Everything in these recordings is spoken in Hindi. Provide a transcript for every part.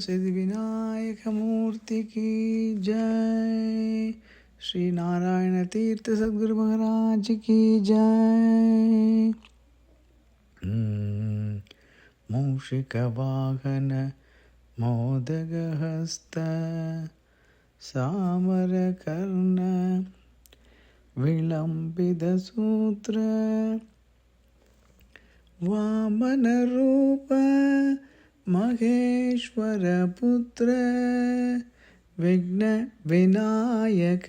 सिद्धिविनायकमूर्ति की जय। श्री नारायण तीर्थ सदगुरु महाराज की जय। हम्म, मूषिकवाहन मोदगहस्त सामरकर्ण विलम्बितसूत्र वामनरूप महेश्वरपुत्र विघ्नविनायक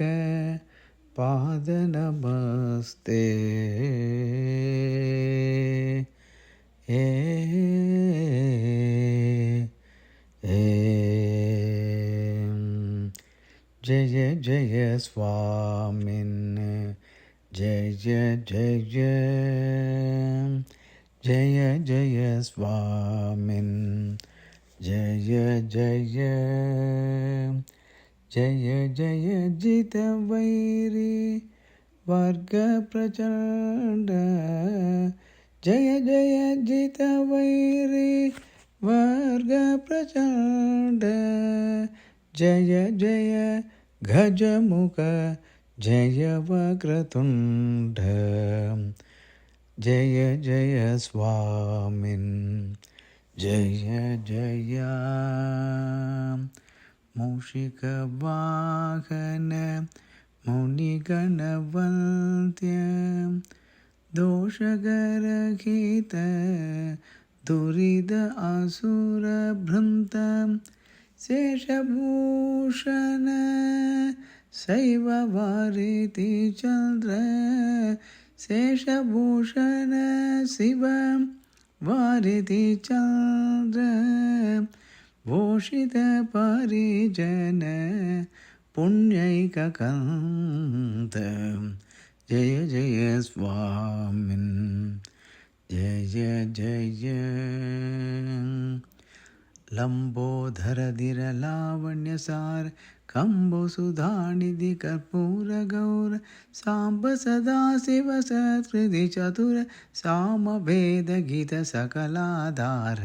पादनमस्ते। ए जय जय स्वामिन् जय जय जय। जय जय स्वामिन्। जय जय जय जय जितवैरी वर्गप्रचण्ड जय जय जितवैरी वर्गप्रचण्ड जय जय गजमुख जय वक्रतुण्ड जय जय स्वामिन् जय जय मूषिकवाहन मुनिगणवन्त्य दोषगरहित दुरिद असुरभृन्त शेषभूषण शैव वारिति चन्द्र शेषभूषण शिव वारिति चन्द्र भूषितपरिजन पुण्यैककन्त जय जय स्वामिन्। जय जय लम्बोधरधिरलावण्यसार कम्बुसुधानिधि कर्पूरगौर साम्ब सदा शिव सत्कृति चतुर सामभेदगीतसकलाधार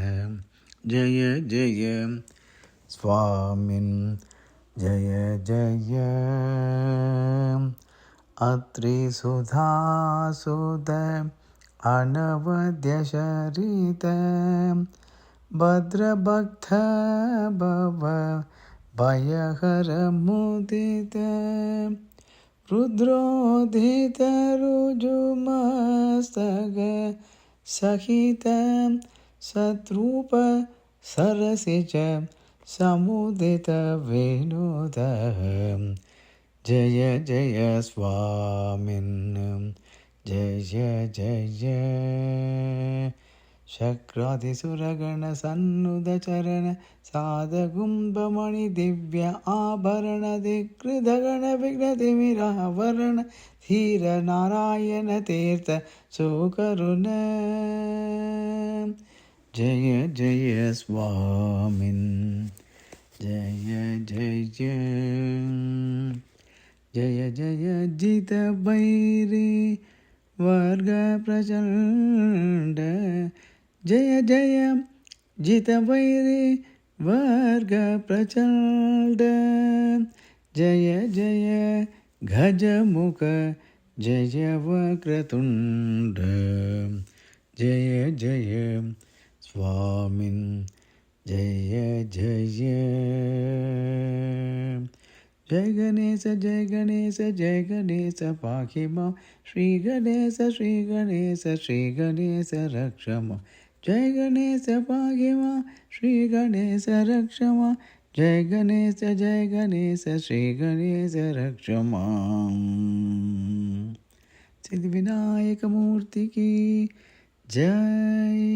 जय जय। स्वामिन्, जय जय। अत्रिसुधासुद अनवद्यशरित भद्रभक्त भव भयहरमुदित रुद्रोदितरुजुमस्तग सहित सत्रूप सरसिज समुदितवेणुद जय जय स्वामिन्। जय जय। शक्रादिसुरगणसन्नुदचरण साधगुम्बमणिदिव्य साधुम्बमणि धीरनारायणतीर्थ सुकरुण जय जय स्वामिन् जय जय जय जय जितभैरि वर्गप्रचण्ड जय जय जितवैरी वर्गप्रचण्ड जय जय गजमुख जय वक्रतुण्ड। जय जय स्वामिन्। जय जय जय गणेश जय गणेश जय गणेश पाहि माँ श्री गणेश श्री गणेश श्री गणेश रक्ष जय गणेश भाग्यवा श्री गणेश रक्ष माँ जय गणेश जय गणेश, श्री गणेश रक्ष विनायक सिद्धिविनायकमूर्ति की जय।